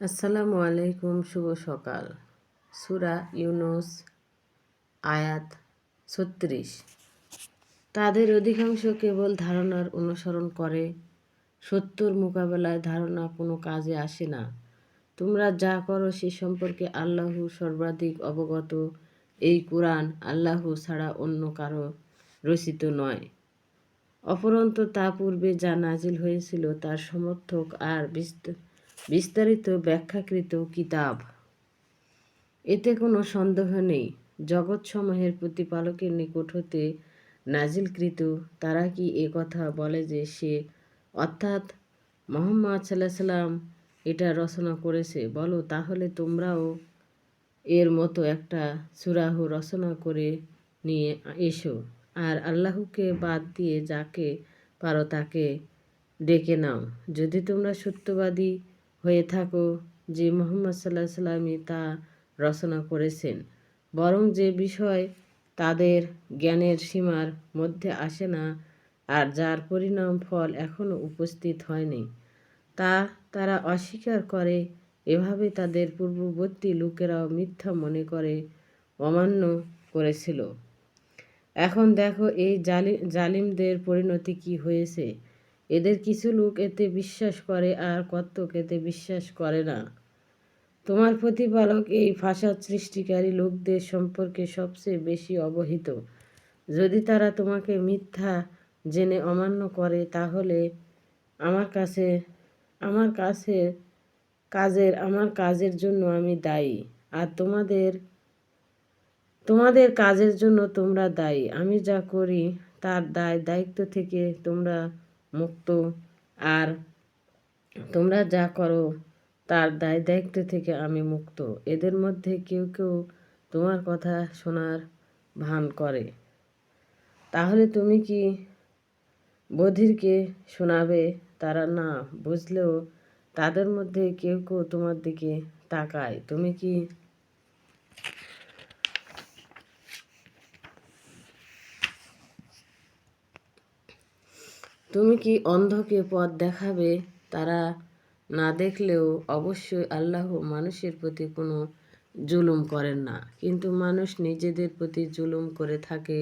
আসসালামু আলাইকুম, শুভ সকাল। সুরা ইউনুস, আয়াত ছত্রিশ। তাদের অধিকাংশ কেবল ধারণার অনুসরণ করে। সত্যর মোকাবেলায় ধারণা কোনো কাজে আসে না। তোমরা যা করো সে সম্পর্কে আল্লাহ সর্বাধিক অবগত। এই কোরআন আল্লাহ ছাড়া অন্য কারও রচিত নয়। অপরন্ত তা পূর্বে যা নাজিল হয়েছিল তার সমর্থক আর বিস্তারিত ব্যাখ্যাকৃত কিতাব। এতে কোনো সন্দেহ নেই। জগৎ জগৎসমূহের প্রতিপালকের নিকট হতে নাজিলকৃত, তারা কি এ কথা বলে যে সে অর্থাৎ মোহাম্মদ সাল্লাহ সাল্লাম এটা রচনা করেছে? বলো, তাহলে তোমরাও এর মতো একটা সুরাহ রচনা করে নিয়ে এসো। আর আল্লাহকে বাদ দিয়ে যাকে পারো তাকে ডেকে নাও। যদি তোমরা সত্যবাদী হয়ে থাকো যে মোহাম্মদ সাল্লাহ সাল্লামই তা রচনা করেছেন। বরং যে বিষয় তাদের জ্ঞানের সীমার মধ্যে আসে না আর যার পরিণাম ফল এখনও উপস্থিত হয়নি, তা তারা অস্বীকার করে, এভাবে তাদের পূর্ববর্তী লোকেরাও মিথ্যা মনে করে, অমান্য করেছিল। এখন দেখো এই জালি, জালিমদের পরিণতি কি হয়েছে। এদের কিছু লোক এতে বিশ্বাস করে আর কত্তক এতে বিশ্বাস করে না। তোমার প্রতিপালক এই ভাষা সৃষ্টিকারী লোকদের সম্পর্কে সবচেয়ে বেশি অবহিত। যদি তারা তোমাকে মিথ্যা জেনে অমান্য করে, তাহলে আমার কাছে আমার কাছে কাজের, আমার কাজের জন্য আমি দায়ী। আর তোমাদের তোমাদের কাজের জন্য তোমরা দায়ী। আমি যা করি, তার দায়, দায়িত্ব থেকে তোমরা মুক্ত। আর তোমরা যা করো, তার দায় দায়িত্ব থেকে আমি মুক্ত। এদের মধ্যে কেউ কেউ তোমার কথা শোনার ভান করে। তাহলে তুমি কি বধিরকে শোনাবে? তারা না বুঝলেও তাদের মধ্যে কেউ কেউ তোমার দিকে তাকায়। তুমি কি তুমি কি অন্ধকে পথ দেখাবে? তারা না দেখলেও অবশ্যই আল্লাহ মানুষের প্রতি কোনো জুলুম করেন না। কিন্তু মানুষ নিজেদের প্রতি জুলুম করে থাকে।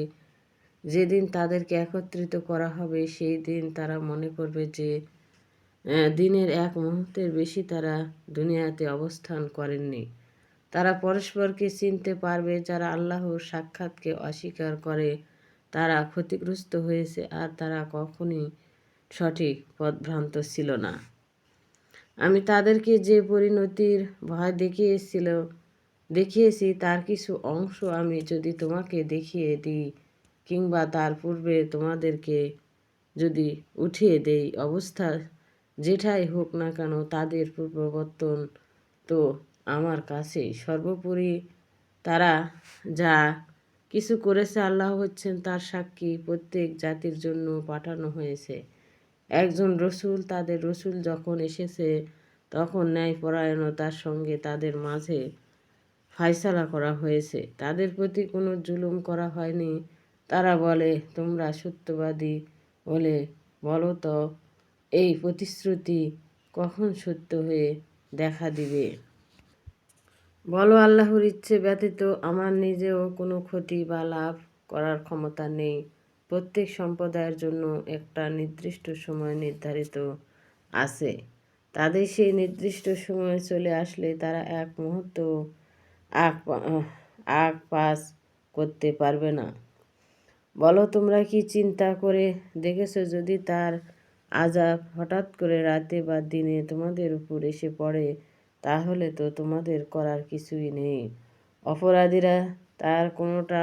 যেদিন তাদেরকে একত্রিত করা হবে, সেই দিন তারা মনে করবে যে দিনের এক মুহূর্তের বেশি তারা দুনিয়াতে অবস্থান করেননি। তারা পরস্পরকে চিনতে পারবে যারা আল্লাহর সাক্ষাৎকে অস্বীকার করে। তারা ক্ষতিগ্রস্ত হয়েছে আর তারা কখনই সঠিক পদভ্রান্ত ছিল না। আমি তাদেরকে যে পরিণতির ভয় দেখিয়েছিল, দেখিয়েছি তার কিছু অংশ আমি যদি তোমাকে দেখিয়ে দিই কিংবা তার পূর্বে তোমাদেরকে যদি উঠিয়ে দেই, অবস্থা যেটাই হোক না কেন তাদের পূর্ববর্তন তো আমার কাছে সর্বোপরি তারা যা কিছু করেছে আল্লাহ হচ্ছেন তার সাক্ষী, প্রত্যেক জাতির জন্য পাঠানো হয়েছে। একজন রসুল, তাদের রসুল যখন এসেছে, তখন ন্যায়পরায়ণতার সঙ্গে তাদের মাঝে ফায়সালা করা হয়েছে। তাদের প্রতি কোনো জুলুম করা হয়নি। তারা বলে, তোমরা সত্যবাদী বলে বলো তো, এই প্রতিশ্রুতি কখন সত্য হয়ে দেখা দিবে? বলো, আল্লাহর ইচ্ছে ব্যতীত আমার নিজেও কোনো ক্ষতি বা লাভ করার ক্ষমতা নেই। প্রত্যেক সম্প্রদায়ের জন্য একটা নির্দিষ্ট সময় নির্ধারিত আছে। তাদের সেই নির্দিষ্ট সময় চলে আসলে তারা এক মুহূর্ত আগ আগ পাস করতে পারবে না। বলো, তোমরা কি চিন্তা করে দেখেছ যদি তার আজাব হঠাৎ করে রাতে বা দিনে তোমাদের উপর এসে পড়ে? তাহলে তো তোমাদের করার কিছুই নেই। অপরাধীরা তার কোনোটা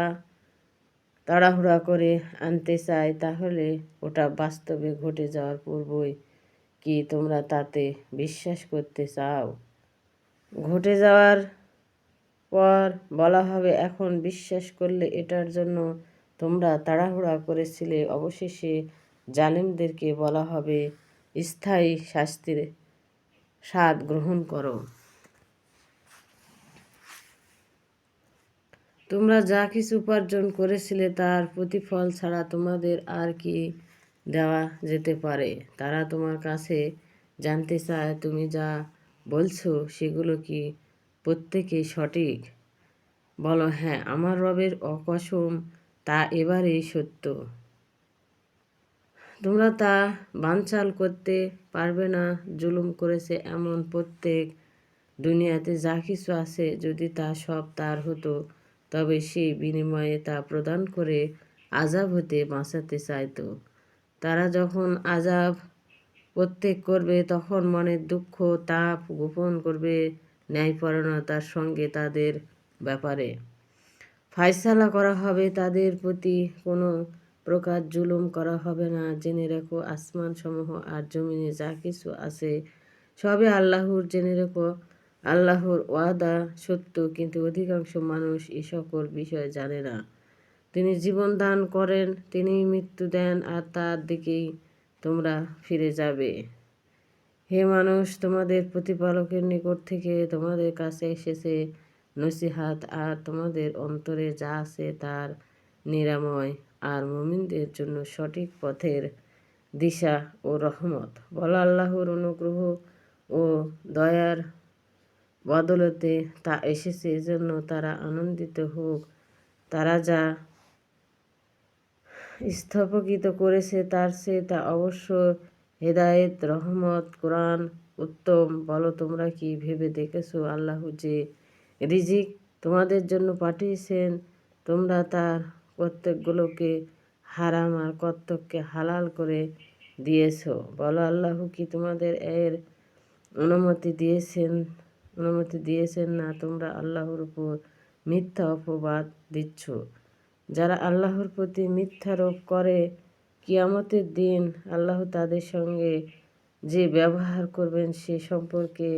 তাড়াহুড়া করে আনতে চায়, তাহলে ওটা বাস্তবে ঘটে যাওয়ার পূর্বই কি তোমরা তাতে বিশ্বাস করতে চাও? ঘটে যাওয়ার পর বলা হবে, এখন বিশ্বাস করলে এটার জন্য তোমরা তাড়াহুড়া করেছিলে। অবশেষে জালিমদেরকে বলা হবে, স্থায়ী শাস্তির স্বাদ গ্রহণ করো। তোমরা যা কিছু উপার্জন করেছিলে তার প্রতিফল ছাড়া তোমাদের আর কি দেওয়া যেতে পারে। তারা তোমার কাছে জানতে চায়, তুমি যা বলছো সেগুলো কি প্রত্যেকেই সঠিক? বলো হ্যাঁ আমার রবের অকসম তা এবারেই সত্য। তোমরা তা বানচাল করতে পারবে না, জুলুম করেছে এমন প্রত্যেক দুনিয়াতে যা কিছু আছে, যদি তা সব তার হতো, তবে সেই বিনিময়ে তা প্রদান করে আজাব হতে বাঁচাতে চাইতো। তারা যখন আজাব প্রত্যেক করবে, তখন মনের দুঃখ তাপ গোপন করবে ন্যায়পরণতার সঙ্গে তাদের ব্যাপারে। ফায়সালা করা হবে তাদের প্রতি কোনো প্রকার জুলুম করা হবে না। জেনে রেখো আসমান সমূহ আর জমিনে যা কিছু আছে সবে আল্লাহর। জেনে রেখো, আল্লাহর ওয়াদা সত্য, কিন্তু অধিকাংশ মানুষ এ সকল বিষয় জানে না। তিনি জীবন দান করেন তিনি মৃত্যু দেন, আর তার দিকেই তোমরা ফিরে যাবে। হে মানুষ, তোমাদের প্রতিপালকের নিকট থেকে তোমাদের কাছে এসেছে নসিহাত, আর তোমাদের অন্তরে যা আছে তার নিরাময়। আর মুমিনদের জন্য সঠিক পথের দিশা ও রহমত। বলা, আল্লাহর অনুগ্রহ ও দয়ার বদলতে তা এসেছে, এজন্য তারা আনন্দিত হোক। তারা যা স্থপকিত করেছে, তার সে তা অবশ্য হেদায়েত, রহমত, কোরআন উত্তম। বলো, তোমরা কি ভেবে দেখেছ আল্লাহ যে রিজিক তোমাদের জন্য পাঠিয়েছেন? তোমরা তার প্রত্যেকগুলোকে হারাম আর কর্তককে হালাল করে দিয়েছ। বলো, আল্লাহ কি তোমাদের এর অনুমতি দিয়েছেন? অনুমতি দিয়েছেন না? তোমরা আল্লাহর উপর মিথ্যা অপবাদ দিচ্ছ। যারা আল্লাহর প্রতি মিথ্যারোপ করে, কিয়ামতের দিন আল্লাহ তাদের সঙ্গে যে ব্যবহার করবেন সে সম্পর্কে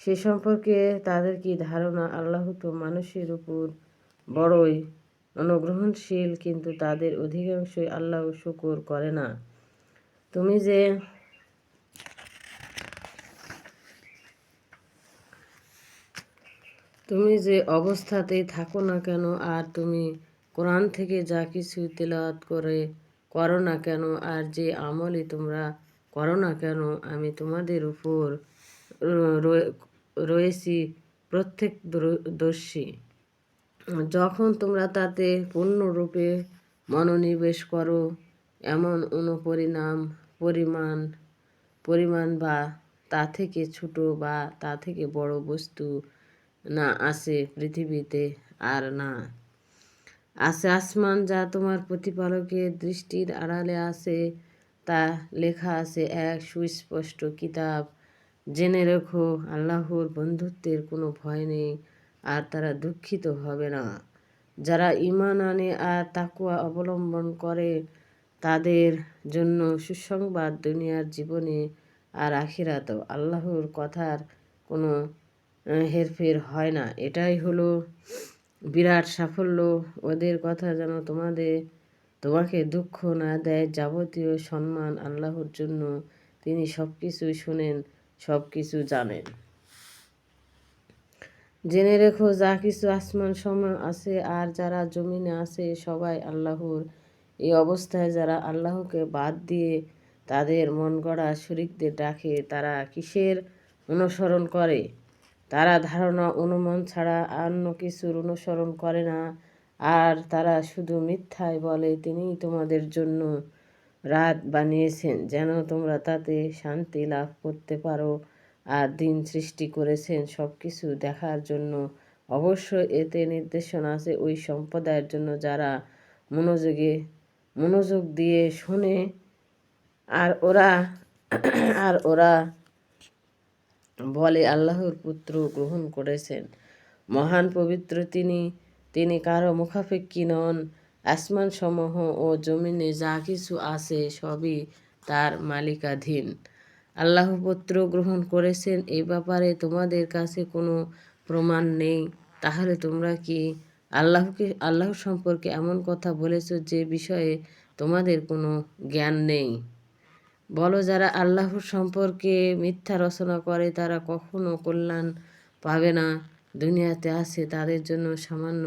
সে সম্পর্কে তাদের কি ধারণা? আল্লাহ তো মানুষের উপর বড়ই অনুগ্রহণশীল, কিন্তু তাদের অধিকাংশই আল্লাহ শুকুর করে না। তুমি যে তুমি যে অবস্থাতেই থাকো না কেন, আর তুমি কোরআন থেকে যা কিছু তেলাওয়াত করে করো না কেন, আর যে আমলই তোমরা করো না কেন, আমি তোমাদের উপর রয়েছি প্রত্যেক দর্শী যখন তোমরা তাতে পূর্ণরূপে মনোনিবেশ করো, এমন অনুপরিণাম, পরিমাণ পরিমাণ বা তা থেকে ছোট বা তা থেকে বড় বস্তু না আসে পৃথিবীতে আর না। আছে আসমান যা তোমার প্রতিপালকের দৃষ্টির আড়ালে আছে তা লেখা আছে এক সুস্পষ্ট কিতাব। জেনে রেখো, আল্লাহর বন্ধুত্বের কোনো ভয় নেই। আর তারা দুঃখিত হবে না। যারা ইমান আনে আর তাকুয়া অবলম্বন করে, তাদের জন্য সুসংবাদ দুনিয়ার জীবনে আর আখিরাত আল্লাহর কথার কোনো হেরফের হয় না। এটাই হলো বিরাট সাফল্য। ওদের কথা যেন তোমাদের তোমাকে দুঃখ না দেয় যাবতীয় সম্মান আল্লাহর জন্য। তিনি সব কিছুই শোনেন সব কিছু জানেন। জেনে রেখো, যা কিছু আসমান সময় আছে আর যারা জমিনে আছে সবাই আল্লাহর। এই অবস্থায় যারা আল্লাহকে বাদ দিয়ে তাদের মন গড়া শরিকদের ডাকে, তারা কিসের অনুসরণ করে? তারা ধারণা, অনুমান ছাড়া অন্য কিছুর অনুসরণ করে না। আর তারা শুধু মিথ্যায় বলে তিনি তোমাদের জন্য রাত বানিয়েছেন, যেন তোমরা তাতে শান্তি লাভ করতে পারো। আর দিন সৃষ্টি করেছেন সব কিছু দেখার জন্য। অবশ্য এতে নির্দেশনা আছে ওই সম্প্রদায়ের জন্য যারা মনোযোগে, মনোযোগ দিয়ে শোনে। আর ওরা আর ওরা বলে, আল্লাহর পুত্র গ্রহণ করেছেন। মহান পবিত্র তিনি তিনি কারও মুখাপেক্ষী নন। আসমান সমূহ ও জমিনে যা কিছু আছে সবই তার মালিকাধীন। আল্লাহ পুত্র গ্রহণ করেছেন এই ব্যাপারে তোমাদের কাছে কোনো প্রমাণ নেই। তাহলে তোমরা কি আল্লাহকে, আল্লাহ সম্পর্কে এমন কথা বলেছ যে বিষয়ে তোমাদের কোনো জ্ঞান নেই? বলো, যারা আল্লাহর সম্পর্কে মিথ্যা রচনা করে, তারা কখনো কল্যাণ পাবে না। দুনিয়াতে আছে, তাদের জন্য সামান্য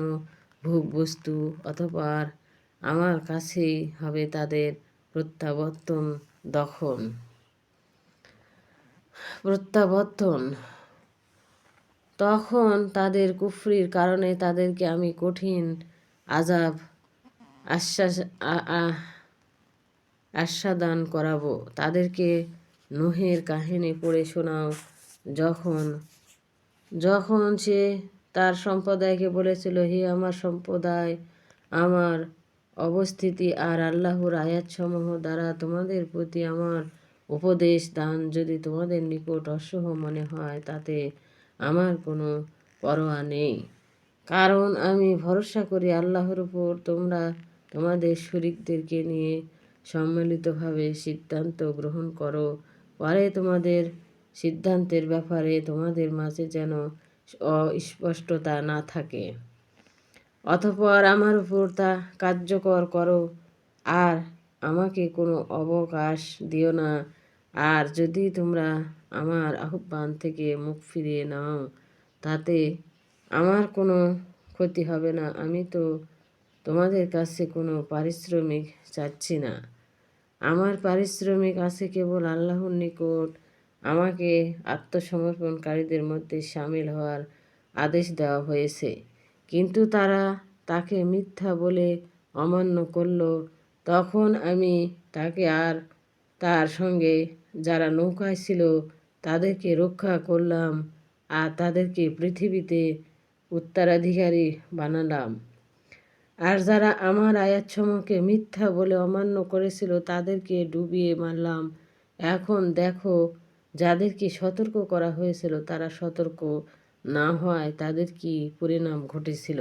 ভোগ বস্তু অথবা আমার কাছেই হবে তাদের প্রত্যাবর্তন দখন প্রত্যাবর্তন। তখন তাদের কুফরির কারণে তাদেরকে আমি কঠিন আজাব আশ্বাস, আ- আ- আস্বাদন করাবো। তাদেরকে নোহের কাহিনী পড়ে শোনাও। যখন যখন সে তার সম্প্রদায়কে বলেছিল, হে আমার সম্প্রদায়, আমার অবস্থিতি আর আল্লাহর আয়াতসমূহ দ্বারা তোমাদের প্রতি আমার উপদেশ দান যদি তোমাদের নিকট অসহ মনে হয়, তাতে আমার কোনো পরোয়া নেই। কারণ আমি ভরসা করি আল্লাহর উপর তোমরা তোমাদের শরিকদেরকে নিয়ে সম্মিলিতভাবে সিদ্ধান্ত গ্রহণ করো। পরে তোমাদের সিদ্ধান্তের ব্যাপারে তোমাদের মাঝে যেন অস্পষ্টতা না থাকে। অতঃপর আমার উপর তা কার্যকর করো। আর আমাকে কোনো অবকাশ দিও না। আর যদি তোমরা আমার আহ্বান থেকে মুখ ফিরিয়ে নাও, তাতে আমার কোনো ক্ষতি হবে না। আমি তো তোমাদের কাছে কোনো পারিশ্রমিক চাচ্ছি না। আমার পারিশ্রমিক আছে কেবল আল্লাহর নিকট। আমাকে আত্মসমর্পণকারীদের মধ্যে সামিল হওয়ার আদেশ দেওয়া হয়েছে। কিন্তু তারা তাকে মিথ্যা বলে অমান্য করল। তখন আমি তাকে আর তার সঙ্গে যারা নৌকায় ছিল তাদেরকে রক্ষা করলাম আর তাদেরকে পৃথিবীতে উত্তরাধিকারী বানালাম। আর যারা আমার আয়াতসমূহকে মিথ্যা বলে অমান্য করেছিল তাদেরকে ডুবিয়ে মারলাম। এখন দেখো, যাদেরকে সতর্ক করা হয়েছিল তারা সতর্ক না হওয়ায় তাদের কি পরিণাম ঘটেছিল?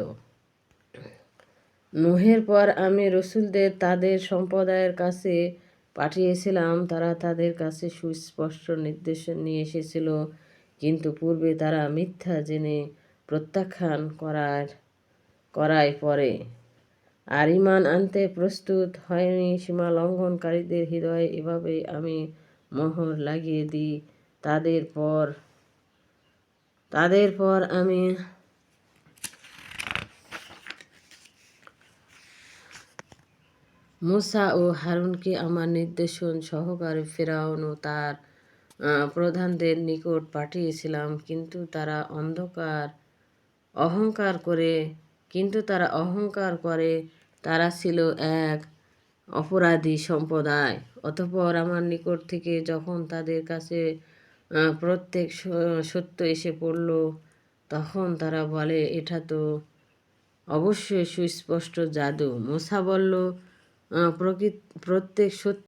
নোহের পর আমি রসুলদের তাদের সম্প্রদায়ের কাছে পাঠিয়েছিলাম। তারা তাদের কাছে সুস্পষ্ট নির্দেশ নিয়ে এসেছিল, কিন্তু পূর্বে তারা মিথ্যা জেনে প্রত্যাখ্যান করার, করায় পরে আর ইমান আনতে প্রস্তুত হয়নি সীমা লঙ্ঘনকারীদের হৃদয়ে। এভাবে আমি মোহর লাগিয়ে দিই। তাদের পর তাদের পর আমি মুসা ও হারুনকে আমার নির্দেশন সহকারে ফেরাউন ও তার প্রধানদের নিকট পাঠিয়েছিলাম। কিন্তু তারা অন্ধকার, অহংকার করে, কিন্তু তারা অহংকার করে, তারা ছিল এক অপরাধী সম্প্রদায়। অতপর আমার নিকট থেকে যখন তাদের কাছে প্রত্যেক সত্য এসে পড়ল, তখন তারা বলে, এটা তো অবশ্যই সুস্পষ্ট জাদু। মোসা বলল প্রকৃত প্রত্যেক সত্য